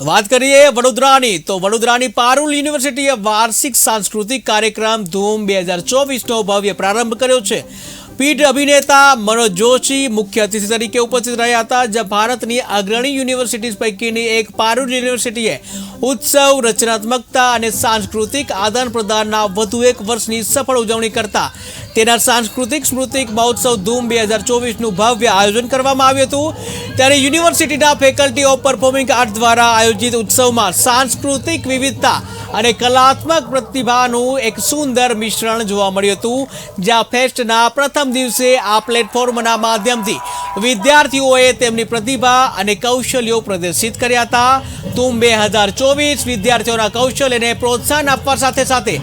વાત કરીએ વડોદરાની. તો વડોદરાની પારુલ યુનિવર્સિટીએ વાર્ષિક સાંસ્કૃતિક કાર્યક્રમ ધૂમ બે હજાર ચોવીસનો ભવ્ય પ્રારંભ કર્યો છે. પીઢ અભિનેતા મનોજ જોશી મુખ્ય અતિથિ તરીકે ઉપસ્થિત રહ્યા હતા, જ્યાં ભારતની અગ્રણી યુનિવર્સિટીઝ પૈકીની એક પારુલ યુનિવર્સિટીએ ઉત્સવ, રચનાત્મકતા અને સાંસ્કૃતિક આદાન પ્રદાનના વધુ એક વર્ષની સફળ ઉજવણી કરતા. તેના સાંસ્કૃતિક સ્મૃતિક મહોત્સવ ધૂમ બે હજાર ચોવીસનું ભવ્ય આયોજન કરવામાં આવ્યું હતું. ત્યારે યુનિવર્સિટીના ફેકલ્ટી ઓફ પરફોર્મિંગ આર્ટ દ્વારા આયોજિત ઉત્સવમાં સાંસ્કૃતિક વિવિધતા અને કલાત્મક પ્રતિભાનું એક સુંદર મિશ્રણ જોવા મળ્યું હતું, જ્યાં ફેસ્ટના પ્રથમ દિવસે આ પ્લેટફોર્મના માધ્યમથી વિદ્યાર્થીઓએ તેમની પ્રતિભા અને કૌશલ્યો પ્રદર્શિત કર્યા હતા. તુમ બે હજાર ચોવીસ વિદ્યાર્થીઓના કૌશલ્યને પ્રોત્સાહન આપવા સાથે સાથે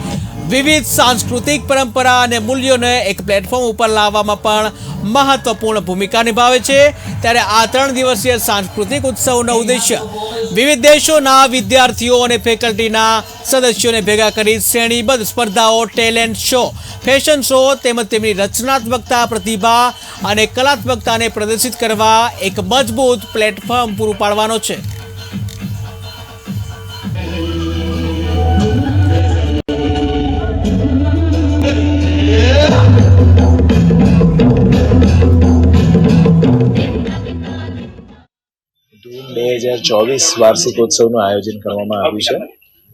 વિવિધ સાંસ્કૃતિક પરંપરા અને મૂલ્યોને એક પ્લેટફોર્મ ઉપર લાવવામાં પણ મહત્વપૂર્ણ ભૂમિકા નિભાવે છે. ત્યારે આ ત્રણ દિવસીય સાંસ્કૃતિક ઉત્સવનો ઉદ્દેશ્ય વિવિધ દેશોના વિદ્યાર્થીઓ અને ફેકલ્ટીના સદસ્યોને ભેગા કરી શ્રેણીબદ્ધ સ્પર્ધાઓ, ટેલેન્ટ શો, ફેશન શો તેમજ તેમની રચનાત્મકતા, પ્રતિભા અને કલાત્મકતાને પ્રદર્શિત કરવા એક મજબૂત પ્લેટફોર્મ પૂરું પાડવાનો છે. હજાર ચોવીસ વાર્ષિકોત્સવનું આયોજન કરવામાં આવ્યું છે.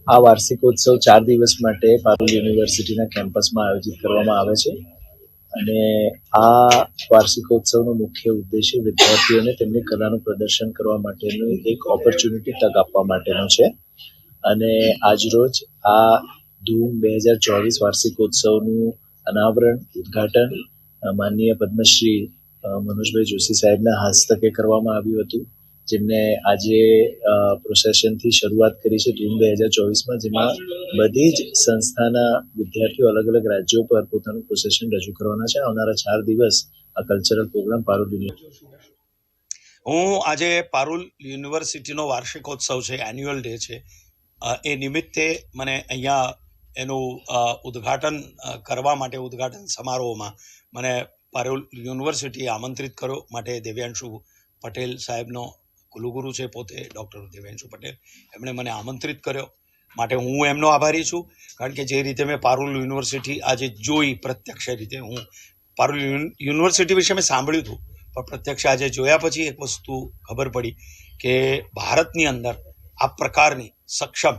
આ વાર્ષિકોત્સવ ચાર દિવસ માટે પારુલ યુનિવર્સિટીના કેમ્પસમાં આયોજિત કરવામાં આવે છે. અને આ વાર્ષિકોત્સવનો મુખ્ય ઉદ્દેશ્ય વિદ્યાર્થીઓને તેમની કલાનું પ્રદર્શન કરવા માટેનું એક ઓપોર્ચ્યુનિટી તક આપવા માટેનો છે. અને આજરોજ આ ધૂમ બે હજાર ચોવીસ વાર્ષિકોત્સવનું અનાવરણ, ઉદ્ઘાટન માનનીય પદ્મશ્રી મનોજભાઈ જોશી સાહેબના હસ્તકે કરવામાં આવ્યું હતું. જેમને આજે પ્રોસેશનથી શરૂઆત કરી છે જૂન બે હજાર ચોવીસમાં, જેમાં બધી જ સંસ્થાના વિદ્યાર્થીઓ અલગ અલગ રાજ્યો પર પોતાનું પ્રોસેશન રજૂ કરવાના છે. આવનારા ચાર દિવસ આ કલ્ચરલ પ્રોગ્રામ પારુલ યુનિવર્સિટી હું આજે પારુલ યુનિવર્સિટીનો વાર્ષિકોત્સવ છે એન્યુઅલ ડે છે. એ નિમિત્તે મને અહીંયા એનું ઉદ્ઘાટન કરવા માટે ઉદ્ઘાટન સમારોહમાં મને પારુલ યુનિવર્સિટીએ આમંત્રિત કર્યો. માટે દેવ્યાંશુ પટેલ સાહેબનો કુલગુરુ છે પોતે, ડૉક્ટર દેવ્યાંશુ પટેલ. એમણે મને આમંત્રિત કર્યો. માટે હું એમનો આભારી છું, કારણ કે જે રીતે મેં પારુલ યુનિવર્સિટી આજે જોઈ પ્રત્યક્ષ રીતે, હું પારુલ યુનિવર્સિટી વિશે મેં સાંભળ્યું હતું, પણ પ્રત્યક્ષ આજે જોયા પછી એક વસ્તુ ખબર પડી કે ભારતની અંદર આ પ્રકારની સક્ષમ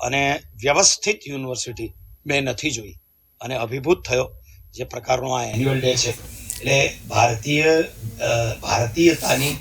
અને વ્યવસ્થિત યુનિવર્સિટી મેં નથી જોઈ અને અભિભૂત થયો જે પ્રકારનો આ એન્યુઅલ ડે છે. એટલે ભારતીય ભારતીયતાની